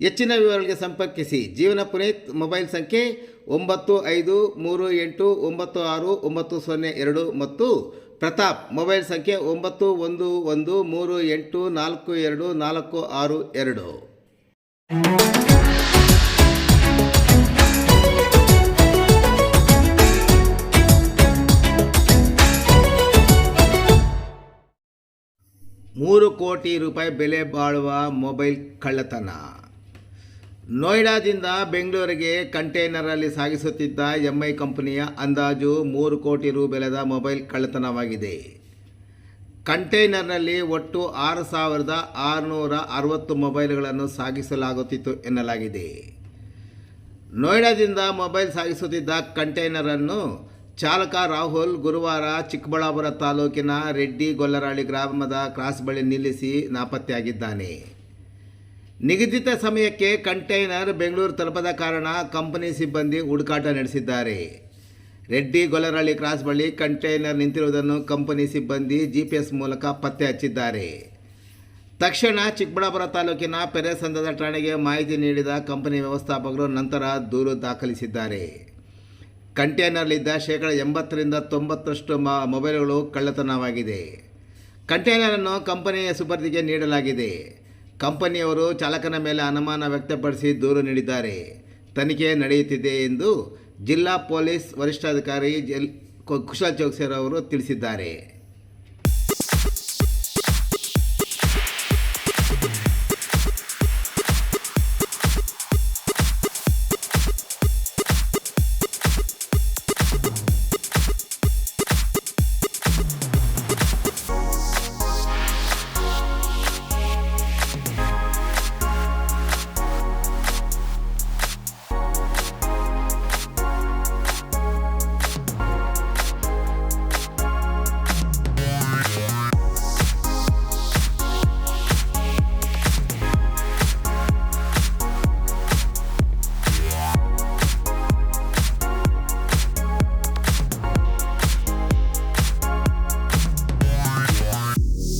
ಹೆಚ್ಚಿನ ವಿವರಗಳಿಗೆ ಸಂಪರ್ಕಿಸಿ. ಜೀವನ ಪುನೀತ್ ಮೊಬೈಲ್ ಸಂಖ್ಯೆ ಒಂಬತ್ತು ಐದು ಮೂರು ಎಂಟು ಒಂಬತ್ತು ಆರು ಒಂಬತ್ತು ಸೊನ್ನೆ ಎರಡು ಮತ್ತು ಪ್ರತಾಪ್ ಮೊಬೈಲ್ ಸಂಖ್ಯೆ ಒಂಬತ್ತು ಒಂದು ಒಂದು ಮೂರು ಎಂಟು ನಾಲ್ಕು ಎರಡು ನಾಲ್ಕು ಆರು ಎರಡು. ಮೂರು ಕೋಟಿ ರೂಪಾಯಿ ಬೆಲೆ ಬಾಳುವ ಮೊಬೈಲ್ ಕಳ್ಳತನ. ನೋಯ್ಡಾದಿಂದ ಬೆಂಗಳೂರಿಗೆ ಕಂಟೈನರಲ್ಲಿ ಸಾಗಿಸುತ್ತಿದ್ದ ಎಂಐ ಕಂಪನಿಯ ಅಂದಾಜು ಮೂರು ಕೋಟಿ ರು ಬೆಲೆದ ಮೊಬೈಲ್ ಕಳ್ಳತನವಾಗಿದೆ. ಕಂಟೈನರ್ನಲ್ಲಿ ಒಟ್ಟು ಆರು ಸಾವಿರದ ಆರುನೂರ ಅರವತ್ತು ಮೊಬೈಲ್ಗಳನ್ನು ಸಾಗಿಸಲಾಗುತ್ತಿತ್ತು ಎನ್ನಲಾಗಿದೆ. ನೋಯ್ಡಾದಿಂದ ಮೊಬೈಲ್ ಸಾಗಿಸುತ್ತಿದ್ದ ಕಂಟೈನರನ್ನು ಚಾಲಕ ರಾಹುಲ್ ಗುರುವಾರ ಚಿಕ್ಕಬಳ್ಳಾಪುರ ತಾಲೂಕಿನ ರೆಡ್ಡಿ ಗೊಲ್ಲರಹಳ್ಳಿ ಗ್ರಾಮದ ಕ್ರಾಸ್ ಬಳಿ ನಿಲ್ಲಿಸಿ ನಾಪತ್ತೆಯಾಗಿದ್ದಾನೆ. ನಿಗದಿತ ಸಮಯಕ್ಕೆ ಕಂಟೈನರ್ ಬೆಂಗಳೂರು ತಲುಪದ ಕಾರಣ ಕಂಪನಿ ಸಿಬ್ಬಂದಿ ಹುಡುಕಾಟ ನಡೆಸಿದ್ದಾರೆ. ರೆಡ್ಡಿ ಗೊಲರಹಳ್ಳಿ ಕ್ರಾಸ್ ಬಳಿ ಕಂಟೈನರ್ ನಿಂತಿರುವುದನ್ನು ಕಂಪನಿ ಸಿಬ್ಬಂದಿ ಜಿಪಿಎಸ್ ಮೂಲಕ ಪತ್ತೆ ಹಚ್ಚಿದ್ದಾರೆ. ತಕ್ಷಣ ಚಿಕ್ಕಬಳ್ಳಾಪುರ ತಾಲೂಕಿನ ಪೆರೆಸಂದದ ಠಾಣೆಗೆ ಮಾಹಿತಿ ನೀಡಿದ ಕಂಪನಿ ವ್ಯವಸ್ಥಾಪಕರು ನಂತರ ದೂರು ದಾಖಲಿಸಿದ್ದಾರೆ. ಕಂಟೈನರ್ಲಿದ್ದ ಶೇಕಡ ಎಂಬತ್ತರಿಂದ ತೊಂಬತ್ತರಷ್ಟು ಮೊಬೈಲ್ಗಳು ಕಳ್ಳತನವಾಗಿದೆ. ಕಂಟೈನರನ್ನು ಕಂಪನಿಯ ಸುಪರ್ದಿಗೆ ನೀಡಲಾಗಿದೆ. ಕಂಪನಿಯವರು ಚಾಲಕನ ಮೇಲೆ ಅನುಮಾನ ವ್ಯಕ್ತಪಡಿಸಿ ದೂರು ನೀಡಿದ್ದಾರೆ. ತನಿಖೆ ನಡೆಯುತ್ತಿದೆ ಎಂದು ಜಿಲ್ಲಾ ಪೊಲೀಸ್ ವರಿಷ್ಠಾಧಿಕಾರಿ ಜಲ್ ಕುಶಲ್ ಅವರು ತಿಳಿಸಿದ್ದಾರೆ.